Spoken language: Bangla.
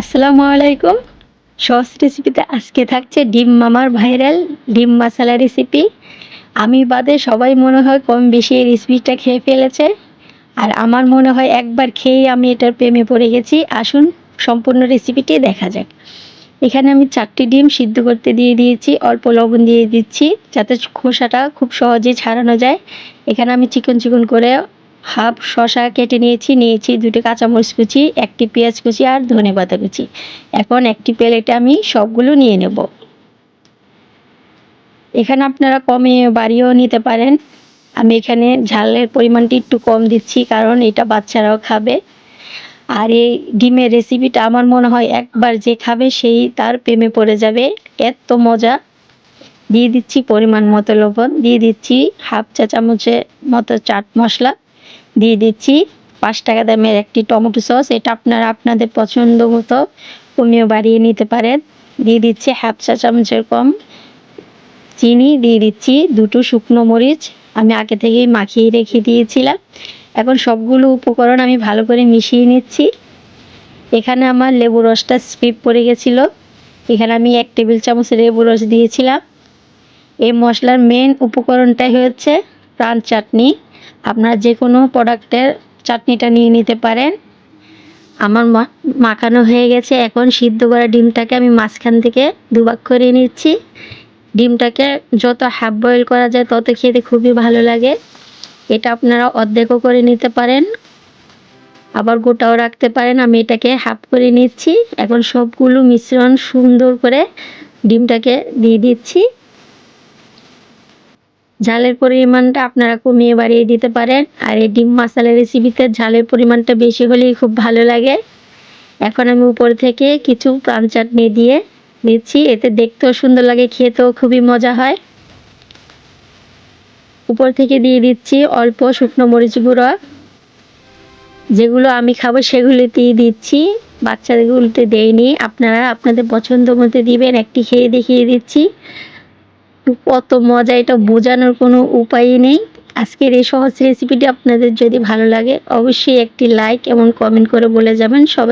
আসসালামু আলাইকুম। সস রেসিপিতে আজকে থাকছে ডিম মামার ভাইরাল ডিম মশলা রেসিপি আমি বাদে সবাই মনে হয় কম বেশি এই রেসিপিটা খেয়ে ফেলেছে। আর আমার মনে হয় একবার খেয়েই আমি এটার প্রেমে পড়ে গেছি। আসুন সম্পূর্ণ রেসিপিটি দেখা যাক। এখানে আমি চারটি ডিম সিদ্ধ করতে দিয়ে দিয়েছি, অল্প লবণ দিয়ে দিচ্ছি, যাতে খোসাটা খুব সহজেই ছাড়ানো যায়। এখানে আমি চিকন চিকন করে হাফ শশা কেটে নিয়েছি নিয়েছি দুটো কাঁচামরিচ কুচি, একটি পেঁয়াজ কুচি আর ধনে পাতা কুচি। এখন একটি প্লেটে আমি সবগুলো নিয়ে নেব। এখানে আপনারা কমে বাড়িয়েও নিতে পারেন। আমি এখানে ঝালের পরিমাণটি একটু কম দিচ্ছি কারণ এটা বাচ্চারাও খাবে। আর এই ডিমের রেসিপিটা আমার মনে হয় একবার যে খাবে সেই তার প্রেমে পড়ে যাবে। এত মজা। দিয়ে দিচ্ছি পরিমাণ মতো লবণ, দিয়ে দিচ্ছি হাফ চা চামচের মতো চাট মশলা। দিয়ে দিচ্ছি। পাঁচ টাকা দামের একটি টমেটো সস, এটা আপনারা আপনাদের পছন্দ মতো কমিয়ে বাড়িয়ে নিতে পারেন। দিয়ে দিচ্ছি হাফ চা চামচের কম চিনি, দিয়ে দিচ্ছি দুটো শুকনো মরিচ। আমি আগে থেকেই মাখিয়ে রেখে দিয়েছিলাম। এখন সবগুলো উপকরণ আমি ভালো করে মিশিয়ে নিচ্ছি। এখানে আমার লেবু রসটা স্কিপ পড়ে গেছিল। এখানে আমি এক টেবিল চামচ লেবু রস দিয়েছিলাম। এই মশলার মেন উপকরণটাই হচ্ছে প্রাণ চাটনি। আপনারা যে কোনো প্রোডাক্টের চাটনিটা নিয়ে নিতে পারেন। আমার মাখানো হয়ে গেছে। এখন সিদ্ধ করা ডিমটাকে আমি মাঝখান থেকে দুভাগ করে নিচ্ছি। ডিমটাকে যত হাফ বয়েল করা যায় তত খেতে খুবই ভালো লাগে। এটা আপনারা অর্ধেকও করে নিতে পারেন। আবার গোটাও রাখতে পারেন। আমি এটাকে হাফ করে নিচ্ছি। এখন সবগুলো মিশ্রণ সুন্দর করে ডিমটাকে দিয়ে দিচ্ছি। ঝালের পরিমাণটা আপনারা কমিয়ে বাড়িয়ে দিতে পারেন। আর এই ডিম মশলা রেসিপিতে ঝালের পরিমাণটা বেশি হলেই খুব ভালো লাগে। এখন আমি উপর থেকে কিছু প্রাণ চাটনি দিয়ে দিচ্ছি এতে দেখতেও সুন্দর লাগে, খেতেও খুবই মজা হয়। উপর থেকে দিয়ে দিচ্ছি অল্প শুকনো মরিচ গুঁড়ো। যেগুলো আমি খাব সেগুলোতেই দিচ্ছি। বাচ্চাদেরগুলোতে দেয়নি আপনারা আপনাদের পছন্দ মতো দিবেন। একটি খেয়ে দেখিয়ে দিচ্ছি। কত মজা, এটা বোঝানোর কোনো উপায়ই নেই। আজকের এই সহজ রেসিপিটি আপনাদের যদি ভালো লাগে, অবশ্যই একটি লাইক এবং কমেন্ট করে বলে যাবেন। সবাই